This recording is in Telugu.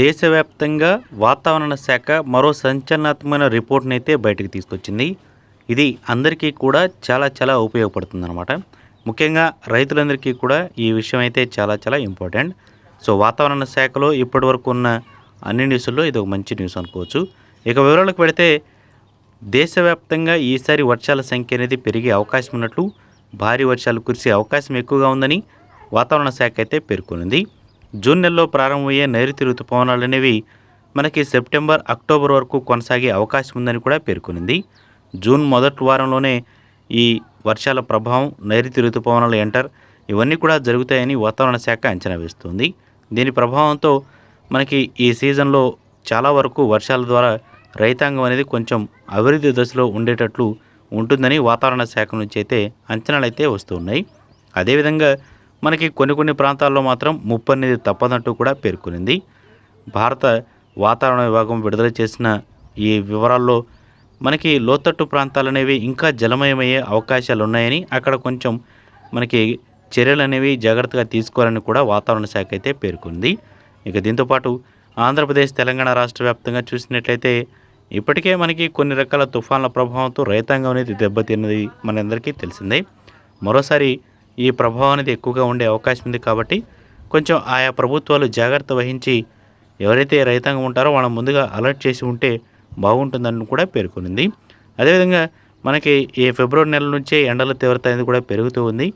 దేశవ్యాప్తంగా వాతావరణ శాఖ మరో సంచలనాత్మకమైన రిపోర్ట్ని అయితే బయటకు తీసుకొచ్చింది. ఇది అందరికీ కూడా చాలా చాలా ఉపయోగపడుతుందన్నమాట. ముఖ్యంగా రైతులందరికీ కూడా ఈ విషయం అయితే చాలా చాలా ఇంపార్టెంట్. సో వాతావరణ శాఖలో ఇప్పటివరకు ఉన్న అన్ని న్యూస్ల్లో ఇది ఒక మంచి న్యూస్ అనుకోవచ్చు. ఇక వివరాలకు పెడితే దేశవ్యాప్తంగా ఈసారి వర్షాల సంఖ్య అనేది పెరిగే అవకాశం ఉన్నట్లు భారీ వర్షాలు కురిసే అవకాశం ఎక్కువగా ఉందని వాతావరణ శాఖ అయితే పేర్కొనింది. జూన్ నెలలో ప్రారంభమయ్యే నైరుతి ఋతుపవనాలు అనేవి మనకి సెప్టెంబర్ అక్టోబర్ వరకు కొనసాగే అవకాశం ఉందని కూడా పేర్కొనింది. జూన్ మొదటి వారంలోనే ఈ వర్షాల ప్రభావం నైరుతి ఋతుపవనాలు ఎంటర్ ఇవన్నీ కూడా జరుగుతాయని వాతావరణ శాఖ అంచనా వేస్తుంది. దీని ప్రభావంతో మనకి ఈ సీజన్లో చాలా వరకు వర్షాల ద్వారా రైతాంగం అనేది కొంచెం అభివృద్ధి దశలో ఉండేటట్లు ఉంటుందని వాతావరణ శాఖ నుంచి అయితే అంచనాలు అయితే వస్తున్నాయి అదేవిధంగా మనకి కొన్ని కొన్ని ప్రాంతాల్లో మాత్రం ముప్పు అనేది తప్పదంటూ కూడా పేర్కొనింది. భారత వాతావరణ విభాగం విడుదల చేసిన ఈ వివరాల్లో మనకి లోతట్టు ప్రాంతాలు అనేవి ఇంకా జలమయమయ్యే అవకాశాలు ఉన్నాయని అక్కడ కొంచెం మనకి చర్యలు అనేవి జాగ్రత్తగా తీసుకోవాలని కూడా వాతావరణ శాఖ అయితే పేర్కొంది. ఇక దీంతోపాటు ఆంధ్రప్రదేశ్ తెలంగాణ రాష్ట్ర వ్యాప్తంగా చూసినట్లయితే ఇప్పటికే మనకి కొన్ని రకాల తుఫాన్ల ప్రభావంతో రైతాంగం అనేది దెబ్బతిన్నది మనందరికీ తెలిసిందే. మరోసారి ఈ ప్రభావం అనేది ఎక్కువగా ఉండే అవకాశం ఉంది కాబట్టి కొంచెం ఆయా ప్రభుత్వాలు జాగ్రత్త వహించి ఎవరైతే రైతాంగం ఉంటారో వాళ్ళని ముందుగా అలర్ట్ చేసి ఉంటే బాగుంటుందని కూడా పేర్కొనింది. అదేవిధంగా మనకి ఈ ఫిబ్రవరి నెల నుంచే ఎండల తీవ్రత అనేది కూడా పెరుగుతూ ఉంది.